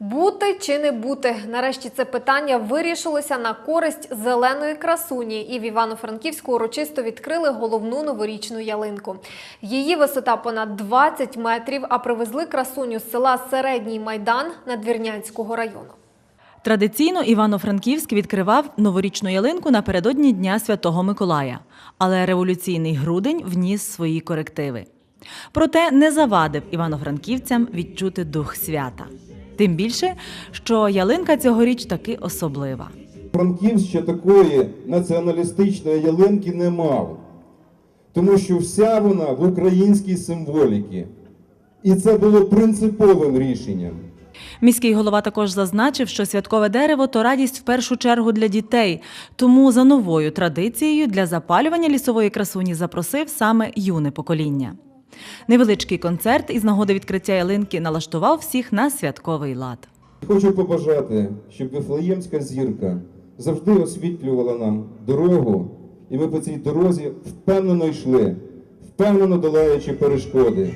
Бути чи не бути? Нарешті це питання вирішилося на користь зеленої красуні, і в Івано-Франківську урочисто відкрили головну новорічну ялинку. Її висота понад 20 метрів, а привезли красуню з села Середній Майдан Надвірнянського району. Традиційно Івано-Франківськ відкривав новорічну ялинку напередодні Дня Святого Миколая, але революційний грудень вніс свої корективи. Проте не завадив івано-франківцям відчути дух свята. Тим більше, що ялинка цьогоріч таки особлива. Франківськ ще такої націоналістичної ялинки не мав, тому що вся вона в українській символіці. І це було принциповим рішенням. Міський голова також зазначив, що святкове дерево то радість в першу чергу для дітей. Тому за новою традицією для запалювання лісової красуні запросив саме юне покоління. Невеличкий концерт із нагоди відкриття ялинки налаштував всіх на святковий лад. Хочу побажати, щоб Вифлеємська зірка завжди освітлювала нам дорогу, і ми по цій дорозі впевнено йшли, впевнено долаючи перешкоди.